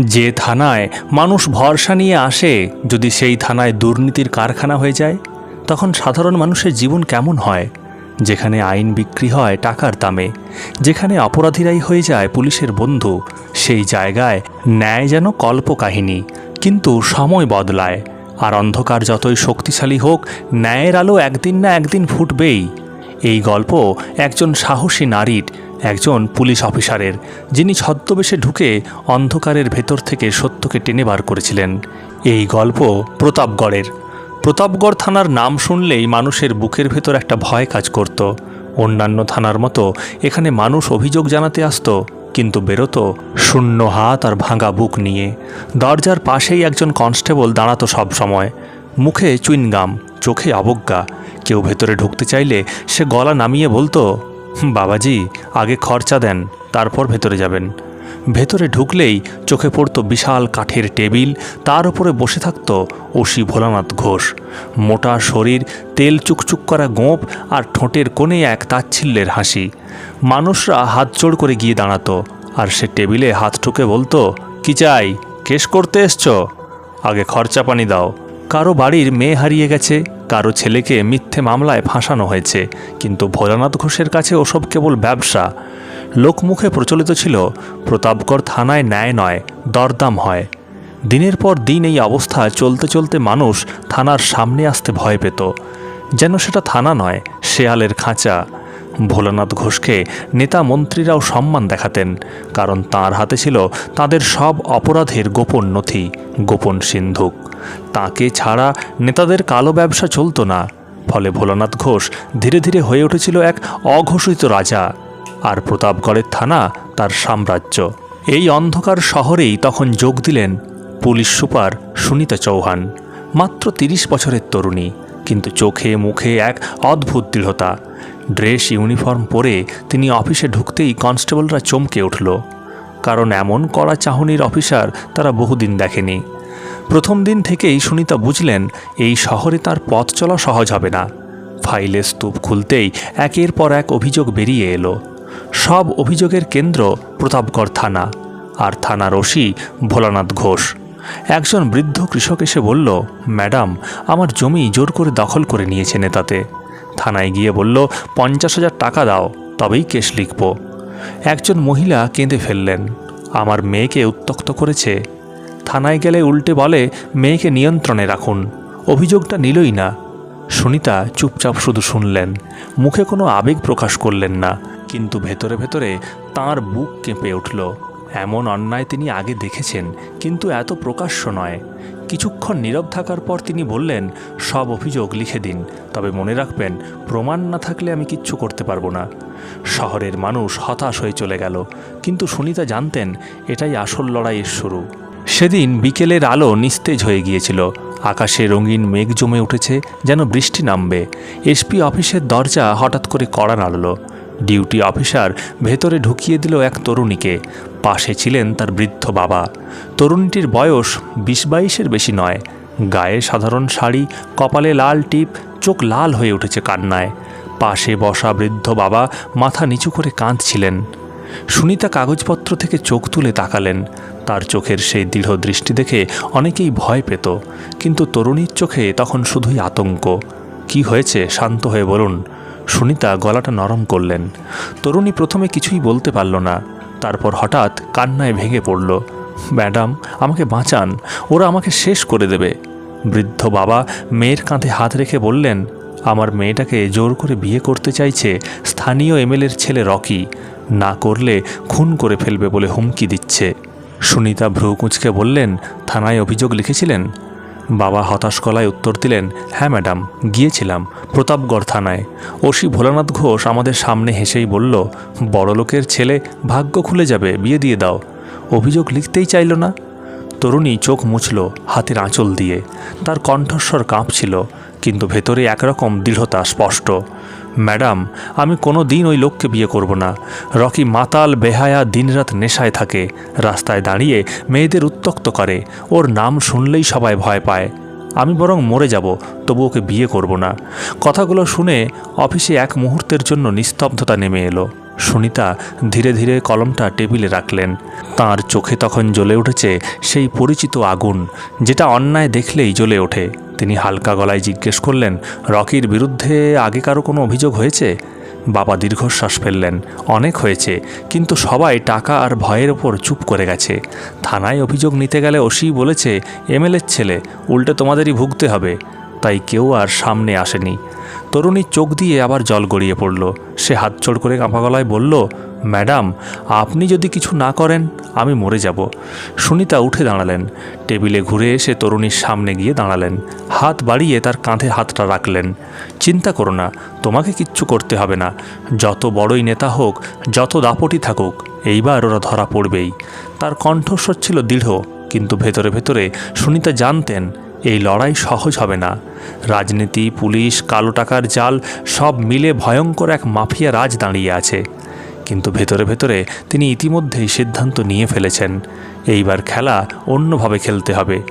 যে থানায় মানুষ ভরসা নিয়ে আসে, যদি সেই থানায় দুর্নীতির কারখানা হয়ে যায়, তখন সাধারণ মানুষের জীবন কেমন হয়? যেখানে আইন বিক্রি হয় টাকার দামে, যেখানে অপরাধীরাই হয়ে যায় পুলিশের বন্ধু, সেই জায়গায় ন্যায় যেন কল্পকাহিনী, কিন্তু সময় বদলায়। আর অন্ধকার যতই শক্তিশালী হোক, ন্যায়ের আলো একদিন না একদিন ফুটবেই। এই গল্প একজন সাহসী নারীর একজন পুলিশ অফিসারের, যিনি ছদ্মবেশে ঢুকে অন্ধকারের ভেতর থেকে সত্যকে টেনে বার করেছিলেন। এই গল্প প্রতাপগড়ের। প্রতাপগড় থানার নাম শুনলেই মানুষের বুকের ভেতর একটা ভয় কাজ করত। অন্যান্য থানার মতো এখানে মানুষ অভিযোগ জানাতে আসতো, কিন্তু বেরোতো শূন্য হাত আর ভাঙা বুক নিয়ে। দরজার পাশেই একজন কনস্টেবল দাঁড়াতো সব সময়। মুখে চুইনগাম, চোখে অবজ্ঞা। কেউ ভেতরে ঢুকতে চাইলে সে গলা নামিয়ে বলতো বাবাজি, আগে খরচা দেন, তারপর ভেতরে যাবেন। ভেতরে ঢুকলেই চোখে পড়ত বিশাল কাঠের টেবিল, তার উপরে বসে থাকত ওসি ভোলানাথ ঘোষ। মোটা শরীর, তেল চুকচুক করা গোঁপ আর ঠোঁটের কোণে এক তাচ্ছিল্যের হাসি। মানুষরা হাত জোড় করে গিয়ে দাঁড়াতো, আর সে টেবিলে হাত ঠুকে বলতো, কি চাই? কেশ করতে এসছ? আগে খরচা পানি দাও। কারও বাড়ির মেয়ে হারিয়ে গেছে, কারও ছেলেকে মিথ্যে মামলায় ফাঁসানো হয়েছে। কিন্তু ভোলানাথ ঘোষের কাছে ওসব কেবল ব্যবসা। লোকমুখে প্রচলিত ছিল, প্রতাপগড় থানায় ন্যায় নয়, দরদাম হয়। দিনের পর দিন এই অবস্থা চলতে চলতে মানুষ থানার সামনে আসতে ভয় পেত। যেন সেটা থানা নয়, শেয়ালের খাঁচা। ভোলানাথ ঘোষকে নেতা মন্ত্রীরাও সম্মান দেখাতেন, কারণ তার হাতে ছিল তাদের সব অপরাধের গোপন নথি, গোপন সিন্ধুক। তাকে ছাড়া নেতাদের কালো ব্যবসা চলতো না। ফলে ভোলানাথ ঘোষ ধীরে ধীরে হয়ে উঠেছিল এক অঘোষিত রাজা আর প্রতাপগড়ের থানা তার সাম্রাজ্য। এই অন্ধকার শহরেই তখন যোগ দিলেন পুলিশ সুপার সুনিতা চৌহান, মাত্র তিরিশ বছরের তরুণী, কিন্তু চোখে মুখে এক অদ্ভুত দৃঢ়তা। ড্রেস ইউনিফর্ম পরে তিনি অফিসে ঢুকতেই কনস্টেবলরা চমকে উঠল, কারণ এমন কড়া চাহনির অফিসার তারা বহুদিন দেখেনি। প্রথম দিন থেকেই সুনিতা বুঝলেন, এই শহরে তার পথ চলা সহজ হবে না। ফাইলের স্তূপ খুলতেই একের পর এক অভিযোগ বেরিয়ে এলো। সব অভিযোগের কেন্দ্র প্রতাপগড় থানা, আর থানার ওসি ভোলানাথ ঘোষ। একজন বৃদ্ধ কৃষক এসে বলল, ম্যাডাম, আমার জমি জোর করে দখল করে নিয়েছে নেতাতে। থানায় গিয়ে বলল, পঞ্চাশ হাজার টাকা দাও, তবেই কেস লিখব। একজন মহিলা কেঁদে ফেললেন, আমার মেয়েকে উত্তক্ত করেছে। থানায় গেলে উল্টে বলে, মেয়েকে নিয়ন্ত্রণে রাখুন। অভিযোগটা নিলই না। সুনিতা চুপচাপ শুধু শুনলেন। মুখে কোনো আবেগ প্রকাশ করলেন না। কিন্তু ভেতরে ভেতরে তার বুক কেঁপে উঠল। এমন অন্যায় তিনি আগে দেখেছেন, কিন্তু এত প্রকাশ্য নয়। কিছুক্ষণ নীরব থাকার পর তিনি বললেন, সব অভিযোগ লিখে দিন। তবে মনে রাখবেন, প্রমাণ না থাকলে আমি কিচ্ছু করতে পারব না। শহরের মানুষ হতাশ হয়ে চলে গেল। কিন্তু সুনিতা জানতেন, এটাই আসল লড়াইয়ের শুরু। সেদিন বিকেলের আলো নিস্তেজ হয়ে গিয়েছিল। আকাশে রঙিন মেঘ জমে উঠেছে, যেন বৃষ্টি নামবে। এসপি অফিসের দরজা হঠাৎ করে কড়া নাড়ল। ডিউটি অফিসার ভেতরে ঢুকিয়ে দিল এক তরুণীকে। পাশে ছিলেন তার বৃদ্ধ বাবা। তরুণীটির বয়স বিশ বাইশের বেশি নয়। গায়ে সাধারণ শাড়ি, কপালে লাল টিপ, চোখ লাল হয়ে উঠেছে কান্নায়। পাশে বসা বৃদ্ধ বাবা মাথা নিচু করে কাঁদছিলেন। সুনিতা কাগজপত্র থেকে চোখ তুলে তাকালেন। তার চোখের সেই দৃঢ় দৃষ্টি দেখে অনেকেই ভয় পেত। কিন্তু তরুণীর চোখে তখন শুধুই আতঙ্ক। কি হয়েছে? শান্ত হয়ে বলুন। সুনিতা গলাটা নরম করলেন। তরুণী প্রথমে কিছুই বলতে পারল না। তারপর হঠাৎ কান্নায় ভেঙে পড়ল। ম্যাডাম, আমাকে বাঁচান। ওরা আমাকে শেষ করে দেবে। বৃদ্ধ বাবা মেয়ের কাঁধে হাত রেখে বললেন, আমার মেয়েটাকে জোর করে বিয়ে করতে চাইছে স্থানীয় এমএলএর ছেলে রকি। না করলে খুন করে ফেলবে বলে হুমকি দিচ্ছে। সুনিতা ভ্রু কুঁচকে বললেন, থানায় অভিযোগ লিখেছিলেন? বাবা হতাশ গলায় উত্তর দিলেন হ্যাঁ ম্যাডাম, গিয়েছিলাম প্রতাপগড় থানায়। ওসি ভোলানাথ ঘোষ আমাদের সামনে হেসেই বলল, বড়লোকের ছেলে ভাগ্য খুলে যাবে, বিয়ে দিয়ে দাও। অভিযোগ লিখতেই চাইল না। তরুণী চোখ মুছল, হাতের আঁচল দিয়ে। তার কণ্ঠস্বর কাঁপছিল, কিন্তু ভেতরে একরকম দৃঢ়তা স্পষ্ট। ম্যাডাম, আমি কোনো দিন ওই লোককে বিয়ে করব না। রকি মাতাল, বেহায়া, দিনরাত নেশায় থাকে। রাস্তায় দাঁড়িয়ে মেয়েদের উত্তক্ত করে। ওর নাম শুনলেই সবাই ভয় পায়। আমি বরং মরে যাব, তবু ওকে বিয়ে করব না। কথাগুলো শুনে অফিসে এক মুহূর্তের জন্য নিস্তব্ধতা নেমে এলো। সুনিতা ধীরে ধীরে কলমটা টেবিলে রাখলেন। তার চোখে তখন জ্বলে উঠেছে সেই পরিচিত আগুন, যেটা অন্যায় দেখলেই জ্বলে ওঠে। তিনি হালকা গলায় জিজ্ঞেস করলেন, রকির বিরুদ্ধে আগে কারও কোনো অভিযোগ হয়েছে? বাবা দীর্ঘশ্বাস ফেললেন, অনেক হয়েছে, কিন্তু সবাই টাকা আর ভয়ের ওপর চুপ করে গেছে। থানায় অভিযোগ নিতে গেলে ওসি বলেছে, এমএলএর ছেলে, উল্টে তোমাদেরই ভুগতে হবে। তাই কেউ আর সামনে আসেনি। তরুণীর চোখ দিয়ে আবার জল গড়িয়ে পড়ল। সে হাত চড় করে কাঁপা গলায় বলল, ম্যাডাম, আপনি যদি কিছু না করেন, আমি মরে যাব। সুনিতা উঠে দাঁড়ালেন। টেবিলে ঘুরে এসে তরুণীর সামনে গিয়ে দাঁড়ালেন। হাত বাড়িয়ে তার কাঁধে হাতটা রাখলেন। চিন্তা করো না, তোমাকে কিচ্ছু করতে হবে না। যত বড়ই নেতা হোক, যত দাপটি থাকুক, এইবার ওরা ধরা পড়বেই। তার কণ্ঠস্বর ছিল দৃঢ়, কিন্তু ভেতরে ভেতরে সুনিতা জানতেন এই লড়াই সহজ হবে না। রাজনীতি, পুলিশ, কালো টাকার জাল সব মিলে ভয়ঙ্কর এক মাফিয়া রাজ দাঁড়িয়ে আছে। কিন্তু ভেতরে ভেতরে তিনি ইতিমধ্যেই সিদ্ধান্ত নিয়ে ফেলেছেন। এইবার খেলা অন্যভাবে খেলতে হবে।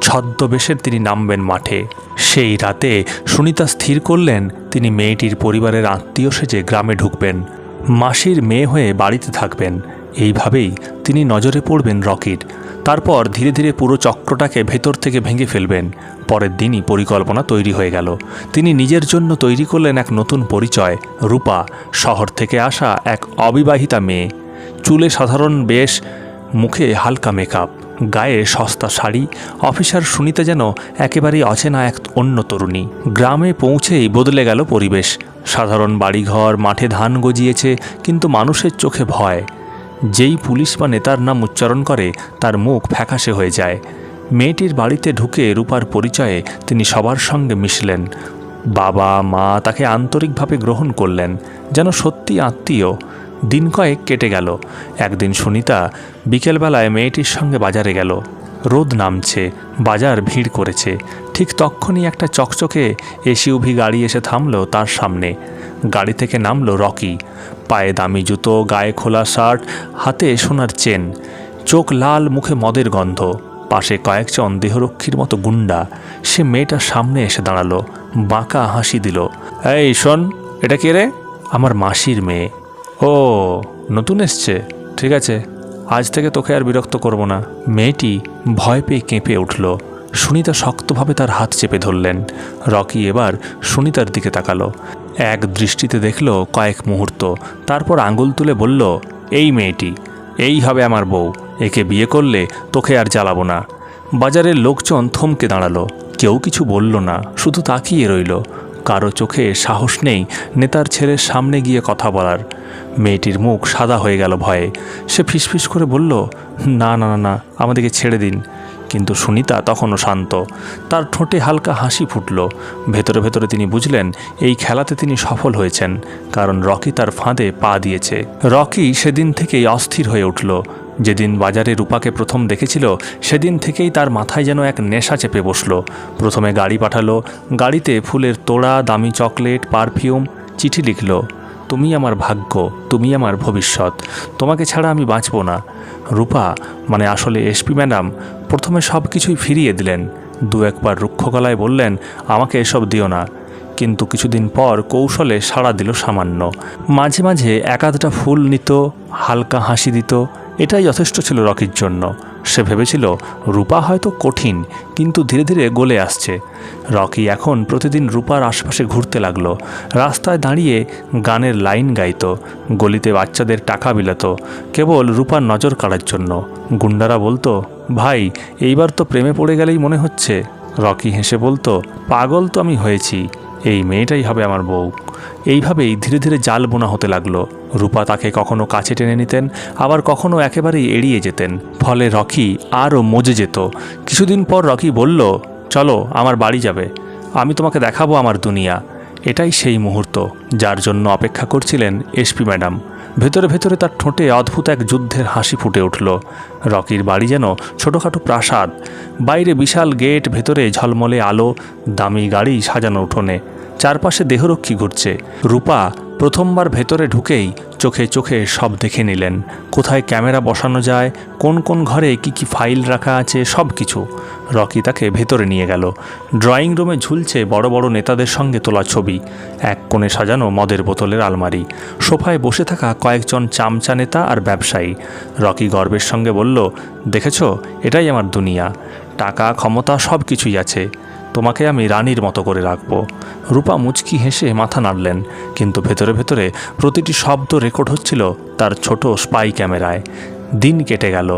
ছদ্মবেশের তিনি নামবেন মাঠে। সেই রাতে সুনিতা স্থির করলেন, তিনি মেয়েটির পরিবারের আত্মীয় সেজে গ্রামে ঢুকবেন। মাসির মেয়ে হয়ে বাড়িতে থাকবেন। এইভাবেই তিনি নজরে পড়বেন রকির। তারপর ধীরে ধীরে পুরো চক্রটাকে ভেতর থেকে ভেঙে ফেলবেন। পরের দিনই পরিকল্পনা তৈরি হয়ে গেল। তিনি নিজের জন্য তৈরি করলেন এক নতুন পরিচয়, রূপা, শহর থেকে আসা এক অবিবাহিতা মেয়ে। চুলে সাধারণ বেশ, মুখে হালকা মেকআপ, গায়ে সস্তা শাড়ি, অফিসার সুনিতা যেন একেবারেই অচেনা এক অন্য তরুণী। গ্রামে পৌঁছেই বদলে গেল পরিবেশ। সাধারণ বাড়িঘর, মাঠে ধান গজিয়েছে, কিন্তু মানুষের চোখে ভয়। যেই পুলিশ বা নেতার নাম উচ্চারণ করে, তার মুখ ফ্যাকাশে হয়ে যায়। মেয়েটির বাড়িতে ঢুকে রূপার পরিচয়ে তিনি সবার সঙ্গে মিশলেন। বাবা, মা তাকে আন্তরিকভাবে গ্রহণ করলেন, যেন সত্যি আত্মীয়। দিন কয়েক কেটে গেল। একদিন সুনিতা বিকেলবেলায় মেয়েটির সঙ্গে বাজারে গেল। রোদ নামছে, বাজার ভিড় করেছে। ঠিক তক্ষণই একটা চকচকে এসইউভি গাড়ি এসে থামলো তার সামনে। গাড়ি থেকে নামলো রকি। পায়ে দামি জুতো, গায়ে খোলা শার্ট, হাতে সোনার চেন, চোখ লাল, মুখে মদের গন্ধ, পাশে কয়েকজন দেহরক্ষীর মতো গুন্ডা। সে মেয়েটার সামনে এসে দাঁড়াল, বাঁকা হাসি দিল, এই, শোন, এটা কে রে? আমার মাসির মেয়ে। ও, নতুন এসছে? ঠিক আছে, আজ থেকে তোকে আর বিরক্ত করব না। মেয়েটি ভয় পেয়ে কেঁপে উঠল। সুনিতা শক্তভাবে তার হাত চেপে ধরলেন। রকি এবার সুনিতার দিকে তাকালো। এক দৃষ্টিতে দেখল কয়েক মুহূর্ত, তারপর আঙুল তুলে বলল, এই মেয়েটি, এই হবে আমার বউ, একে বিয়ে করলে তোকে আর জ্বালাবো না। বাজারের লোকজন থমকে দাঁড়াল, কেউ কিছু বলল না, শুধু তাকিয়ে রইল। কারও চোখে সাহস নেই নেতার ছেলের সামনে গিয়ে কথা বলার। মেয়েটির মুখ সাদা হয়ে গেল ভয়ে। সে ফিসফিস করে বলল, না না না না, আমাদেরকে ছেড়ে দিন। কিন্তু সুনিতা তখনও শান্ত। তার ঠোঁটে হালকা হাসি ফুটল। ভেতরে ভেতরে তিনি বুঝলেন, এই খেলাতে তিনি সফল হয়েছেন, কারণ রকি তার ফাঁদে পা দিয়েছে। রকি সেদিন থেকেই অস্থির হয়ে উঠল। যেদিন বাজারে রূপাকে প্রথম দেখেছিল, সেদিন থেকেই তার মাথায় যেন এক নেশা চেপে বসল। প্রথমে গাড়ি পাঠালো, গাড়িতে ফুলের তোড়া, দামি চকলেট, পারফিউম, চিঠি লিখলো। তুমি আমার ভাগ্য তুমি আমার ভবিষ্যৎ। তোমাকে ছাড়া আমি বাঁচব না। রূপা মানে আসলে এসপি ম্যাডাম, প্রথমে সব কিছুই ফিরিয়ে দিলেন। দু একবার রুক্ষ গলায় বললেন, আমাকে এসব দিও না। কিন্তু কিছুদিন পর কৌশলে সাড়া দিল সামান্য। মাঝে মাঝে একাধটা ফুল নিত, হালকা হাসি দিত এটাই যথেষ্ট ছিল রকির জন্য। সে ভেবেছিল, রূপা হয়তো কঠিন, কিন্তু ধীরে ধীরে গলে আসছে। রকি এখন প্রতিদিন রূপার আশপাশে ঘুরতে লাগল। রাস্তায় দাঁড়িয়ে গানের লাইন গাইত, গলিতে বাচ্চাদের টাকা বিলাত, কেবল রূপার নজর কাড়ার জন্য। গুন্ডারা বলতো, ভাই, এইবার তো প্রেমে পড়ে গেলেই মনে হচ্ছে। রকি হেসে বলতো, পাগল তো আমি হয়েছি, এই মেয়েটাই হবে আমার বউ। এইভাবেই ধীরে ধীরে জাল বোনা হতে লাগল। রূপা তাকে কখনো কাছে টেনে নিতেন, আবার কখনো একেবারেই এড়িয়ে যেতেন। ফলে রকি আরও মজে যেত। কিছুদিন পর রকি বলল, চলো, আমার বাড়ি যাবে। আমি তোমাকে দেখাবো আমার দুনিয়া। এটাই সেই মুহূর্ত, যার জন্য অপেক্ষা করছিলেন এসপি ম্যাডাম। ভেতরে ভেতরে তার ঠোঁটে অদ্ভুত এক যুদ্ধের হাসি ফুটে উঠল। রকির বাড়ি যেন ছোটোখাটো প্রাসাদ। বাইরে বিশাল গেট, ভেতরে ঝলমলে আলো, দামি গাড়ি সাজানো উঠোনে। চারপাশে দেহরক্ষী ঘুরছে। রূপা প্রথমবার ভেতরে ঢুকেই চোখে চোখে সব দেখে নিলেন। কোথায় ক্যামেরা বসানো যায়, কোন কোন ঘরে কি কি ফাইল রাখা আছে, সব কিছু। রকি তাকে ভেতরে নিয়ে গেল। ড্রয়িং রুমে ঝুলছে বড় বড় নেতাদের সঙ্গে তোলা ছবি। এক কোণে সাজানো মদের বোতলের আলমারি। সোফায় বসে থাকা কয়েকজন চামচা নেতা আর ব্যবসায়ী। রকি গর্বের সঙ্গে বলল, দেখেছ? এটাই আমার দুনিয়া। টাকা, ক্ষমতা সব কিছুই আছে। তোমাকে আমি রানীর মতো করে রাখব। রূপা মুচকি হেসে মাথা নাড়লেন, কিন্তু ভেতরে ভেতরে প্রতিটি শব্দ রেকর্ড হচ্ছিল তার ছোট স্পাই ক্যামেরায়। দিন কেটে গেল।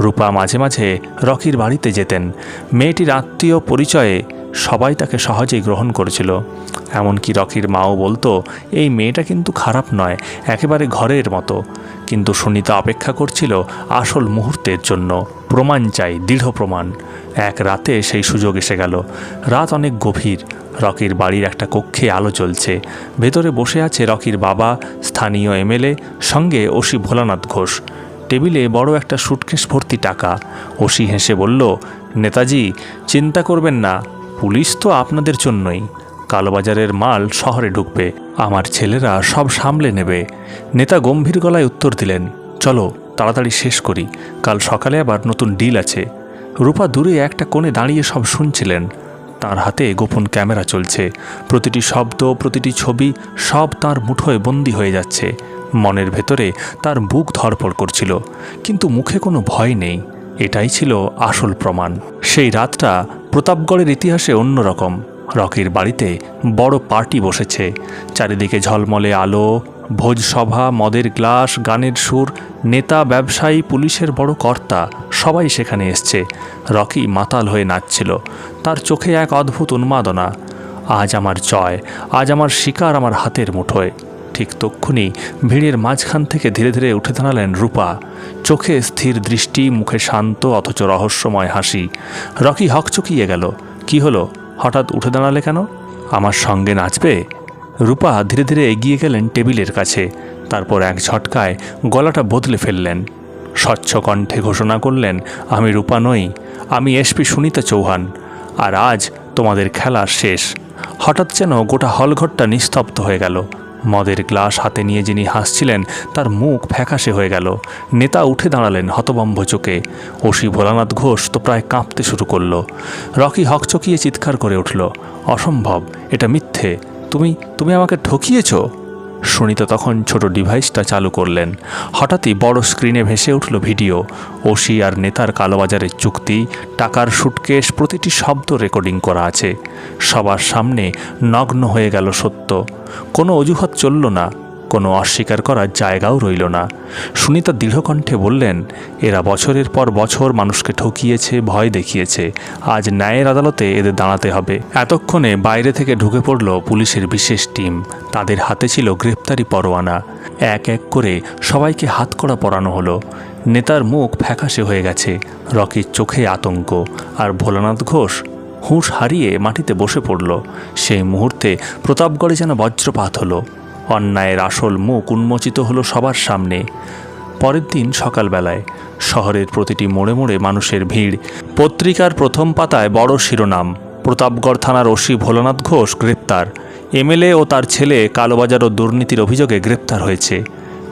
রূপা মাঝে মাঝে রকির বাড়িতে যেতেন। মেয়েটির আত্মীয় পরিচয়ে সবাই তাকে সহজেই গ্রহণ করেছিল। এমনকি রকির মাও বলতো, এই মেয়েটা কিন্তু খারাপ নয়, একেবারে ঘরের মতো। কিন্তু সুনিতা অপেক্ষা করছিল আসল মুহূর্তের জন্য। প্রমাণ চাই, দৃঢ় প্রমাণ। এক রাতে সেই সুযোগ এসে গেল। রাত অনেক গভীর। রকির বাড়ির একটা কক্ষে আলো জ্বলছে। ভেতরে বসে আছে রকির বাবা, স্থানীয় এমএলএ, সঙ্গে ওসি ভোলানাথ ঘোষ। টেবিলে বড় একটা সুটকেস ভর্তি টাকা। ওসি হেসে বলল, নেতাজি, চিন্তা করবেন না। পুলিশ তো আপনাদের জন্যই। কালোবাজারের মাল শহরে ঢুকবে। আমার ছেলেরা সব সামলে নেবে। নেতা গম্ভীর গলায় উত্তর দিলেন, চলো। তাড়াতাড়ি শেষ করি। কাল সকালে আবার নতুন ডিল আছে। রূপা দূরে একটা কোণে দাঁড়িয়ে সব শুনছিলেন। তার হাতে গোপন ক্যামেরা চলছে। প্রতিটি শব্দ, প্রতিটি ছবি সব তার মুঠোয় বন্দি হয়ে যাচ্ছে। মনের ভেতরে তার বুক ধরপড় করছিল। কিন্তু মুখে কোনো ভয় নেই। এটাই ছিল আসল প্রমাণ। সেই রাতটা প্রতাপগড়ের ইতিহাসে অন্যরকম। রকির বাড়িতে বড় পার্টি বসেছে। চারিদিকে ঝলমলে আলো ভোজসভা, মদের গ্লাস, গানের সুর, নেতা, ব্যবসায়ী, পুলিশের বড় কর্তা, সবাই সেখানে এসছে। রকি মাতাল হয়ে নাচছিল। তার চোখে এক অদ্ভুত উন্মাদনা। আজ আমার জয়, আজ আমার শিকার আমার হাতের মুঠোয়। ঠিক তক্ষুনি ভিড়ের মাঝখান থেকে ধীরে ধীরে উঠে দাঁড়ালেন রূপা। চোখে স্থির দৃষ্টি, মুখে শান্ত, অথচ রহস্যময় হাসি। রকি হকচকিয়ে গেল। কি হলো? হঠাৎ উঠে দাঁড়ালে কেন? আমার সঙ্গে নাচবে? রূপা ধীরে ধীরে এগিয়ে গেলেন টেবিলের কাছে। তারপর এক ঝটকায় গলাটা বদলে ফেললেন। স্বচ্ছ কণ্ঠে ঘোষণা করলেন, আমি রূপা নই, আমি এসপি সুনিতা চৌহান, আর আজ তোমাদের খেলা শেষ। হঠাৎ যেন গোটা হলঘরটা নিস্তব্ধ হয়ে গেল। মদের গ্লাস হাতে নিয়ে যিনি হাসছিলেন, তার মুখ ফ্যাকাশে হয়ে গেল। নেতা উঠে দাঁড়ালেন হতবম্ব চোখে। ওসি ভোলানাথ ঘোষ তো প্রায় কাঁপতে শুরু করল। রকি হকচকিয়ে চিৎকার করে উঠল, অসম্ভব, এটা মিথ্যে। তুমি তুমি আমাকে ঠকিয়েছ? সুনিতা তখন ছোট ডিভাইসটা চালু করলেন। হঠাৎই বড় স্ক্রিনে ভেসে উঠল ভিডিও। ওসি আর নেতার কালোবাজারের চুক্তি, টাকার সুটকেস প্রতিটি শব্দ রেকর্ডিং করা আছে। সবার সামনে নগ্ন হয়ে গেল সত্য। কোনো অজুহাত চলল না। কোনো অস্বীকার করার জায়গাও রইল না। সুনিতা দৃঢ়কণ্ঠে বললেন, এরা বছরের পর বছর মানুষকে ঠকিয়েছে, ভয় দেখিয়েছে। আজ ন্যায়ের আদালতে এদের দাঁড়াতে হবে। এতক্ষণে বাইরে থেকে ঢুকে পড়ল পুলিশের বিশেষ টিম। তাদের হাতে ছিল গ্রেপ্তারি পরোয়ানা। এক এক করে সবাইকে হাতকড়া পরানো হলো। নেতার মুখ ফ্যাকাশে হয়ে গেছে, রকির চোখে আতঙ্ক, আর ভোলানাথ ঘোষ হুঁশ হারিয়ে মাটিতে বসে পড়ল। সেই মুহূর্তে প্রতাপগড়ে যেন বজ্রপাত হলো। অন্যায়ের আসল মুখ উন্মোচিত হলো সবার সামনে। পরের দিন সকালবেলায় শহরের প্রতিটি মোড়ে মোড়ে মানুষের ভিড়। পত্রিকার প্রথম পাতায় বড় শিরোনাম, প্রতাপগড় থানার ওসি ভোলানাথ ঘোষ গ্রেপ্তার। এমএলএ ও তার ছেলে কালোবাজার ও দুর্নীতির অভিযোগে গ্রেপ্তার হয়েছে।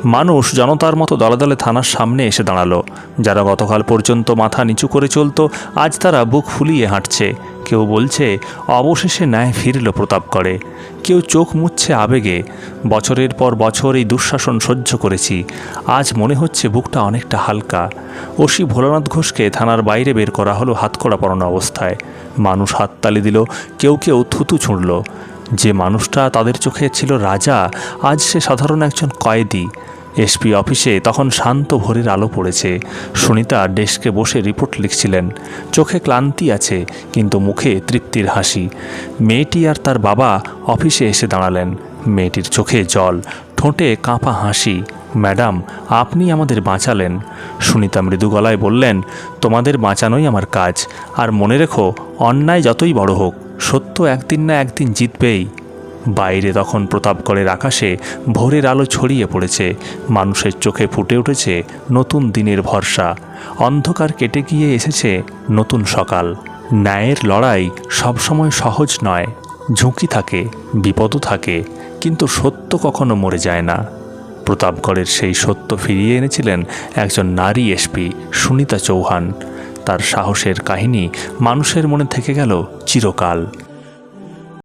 মানুষ জনতার মতো দলে দলে থানার সামনে এসে দাঁড়াল। যারা গতকাল পর্যন্ত মাথা নিচু করে চলত, আজ তারা বুক ফুলিয়ে হাঁটছে। কেউ বলছে, অবশেষে ন্যায় ফিরল প্রতাপগড়ে কেউ চোখ মুচ্ছে আবেগে। বছরের পর বছর এই দুঃশাসন সহ্য করেছি। আজ মনে হচ্ছে বুকটা অনেকটা হালকা। ওসি ভোলানাথ ঘোষকে থানার বাইরে বের করা হলো হাতকড়া পরানো অবস্থায়। মানুষ হাততালি দিল, কেউ কেউ থুতু ছুঁড়ল। যে মানুষটা তাদের চোখে ছিল রাজা, আজ সে সাধারণ একজন কয়েদি। এসপি অফিসে তখন শান্ত ভোরের আলো পড়েছে। সুনিতা ডেস্কে বসে রিপোর্ট লিখছিলেন। চোখে ক্লান্তি আছে, কিন্তু মুখে তৃপ্তির হাসি। মেয়েটি আর তার বাবা অফিসে এসে দাঁড়ালেন। মেয়েটির চোখে জল, ঠোঁটে কাঁপা হাসি। ম্যাডাম, আপনি আমাদের বাঁচালেন। সুনিতা মৃদু গলায় বললেন, তোমাদের বাঁচানোই আমার কাজ। আর মনে রেখো, অন্যায় যতই বড় হোক সত্য একদিন না একদিন জিতবেই। বাইরে তখন প্রতাপগড়ের আকাশে ভোরের আলো ছড়িয়ে পড়েছে। মানুষের চোখে ফুটে উঠেছে নতুন দিনের ভরসা। অন্ধকার কেটে গিয়ে এসেছে নতুন সকাল। ন্যায়ের লড়াই সবসময় সহজ নয়। ঝুঁকি থাকে, বিপদও থাকে, কিন্তু সত্য কখনো মরে যায় না। প্রতাপগড়ের সেই সত্য ফিরিয়ে এনেছিলেন একজন নারী এসপি, সুনিতা চৌহান। তার সাহসের কাহিনী মানুষের মনে থেকে গেল চিরকাল।